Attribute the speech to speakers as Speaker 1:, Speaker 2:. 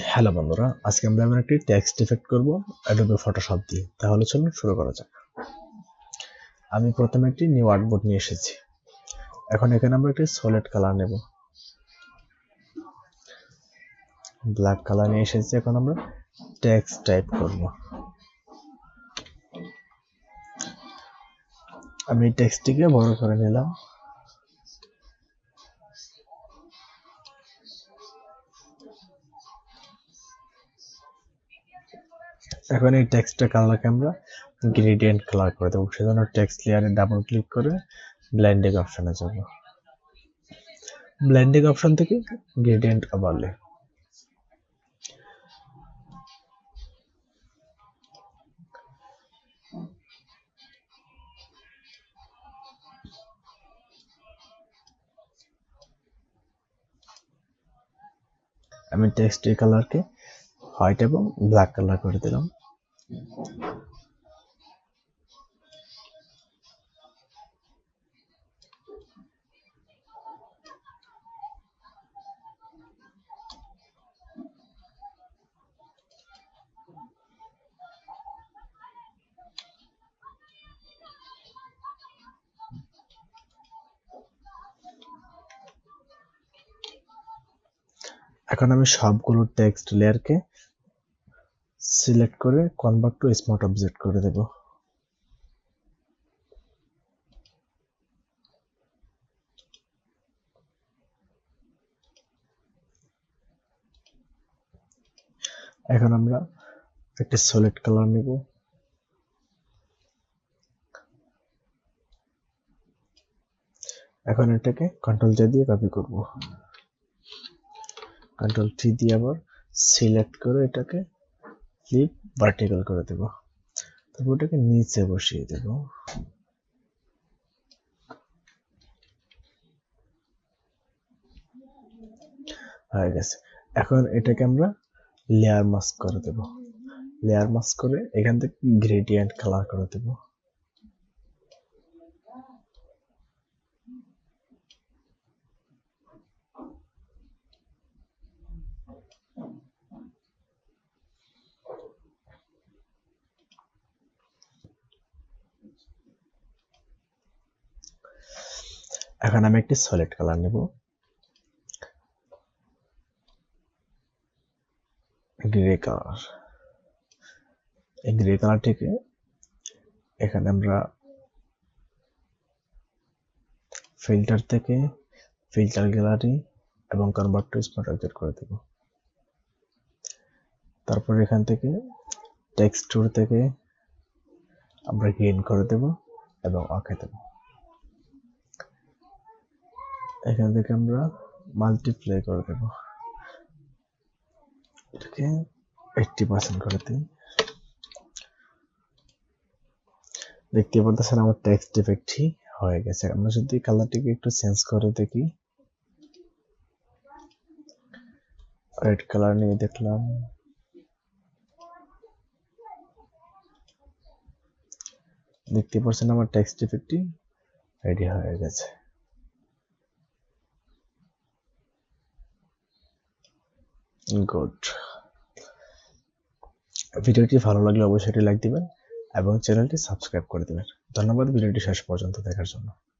Speaker 1: Hello বন্ধুরা, আজকে আমরা এমন একটি টেক্সট ইফেক্ট করব অ্যাডোবে ফটোশপ দিয়ে। তাহলে চলুন শুরু করা যাক। আমি প্রথমে একটি নিউ আর্টবোর্ড নিয়ে এসেছি। এখন এখানে আমরা একটি সলিড কালার নেব। ব্ল্যাক কালার নিয়ে এসেছি, এখন আমরা টেক্সট টাইপ করব। আমি টেক্সটটিকে বড় করে নিলাম। এখন এই টেক্সটটা কালারকে আমরা গ্রেডিয়েন্ট কালার করে দেবো। সেজন্য টেক্সট লেয়ারে ডাবল ক্লিক করে ব্লেন্ডিং অপশনে যাব। ব্লেন্ডিং অপশন থেকে গ্রেডিয়েন্ট ওভারলে আমি টেক্সট এই কালারকে হোয়াইট এবং ব্ল্যাক কালার করে দিলাম। এখন আমি সবগুলো টেক্সট লেয়ারকে সিলেক্ট করে কনভার্ট টু স্মার্ট অবজেক্ট করে দেব। এখন আমরা একটা সলিড কালার নেব। এখন এটাকে কন্ট্রোল জে দিয়ে কপি করব। কন্ট্রোল টি দিয়ে আবার সিলেক্ট করে এটাকে ফ্লিপ ভার্টিক্যাল করে দেব। তারপর ওটাকে নিচে বসিয়ে দেব। হয়ে গেছে। এখন এটাকে আমরা লেয়ার মাস্ক করে দেব। লেয়ার মাস্ক করে এখান থেকে গ্রেডিয়েন্ট কালার করে দেব। এখন আমি একটি সলিড কালার নেব। গ্রে কালার এই গ্রে কালারটিকে এখানে আমরা ফিল্টার থেকে ফিল্টার গ্যালারি এবং কনভার্ট টু স্মার্ট অবজেক্ট করে দেব। তারপর এখান থেকে টেক্সচর থেকে আমরা গ্রিন করে দেব এবং আঁকে দেব। এখান থেকে আমরা মাল্টিপ্লাই করে দেব। এটাকে এইটটি পার্সেন্ট করে দিই দেখতে পারতেছেন আমার টেক্সট ডিফেক্টই হয়ে গেছে। আমরা যদি কালারটিকে একটু চেঞ্জ করে দেখি। রেড কালার নিয়ে দেখলাম। দেখতে পাচ্ছেন আমার টেক্সট ইফেক্টটি রেডি হয়ে গেছে। গুড ভিডিওটি ভালো লাগলে অবশ্যই লাইক দিবেন এবং চ্যানেলটি সাবস্ক্রাইব করে দিবেন। ধন্যবাদ, ভিডিওটি শেষ পর্যন্ত দেখার জন্য।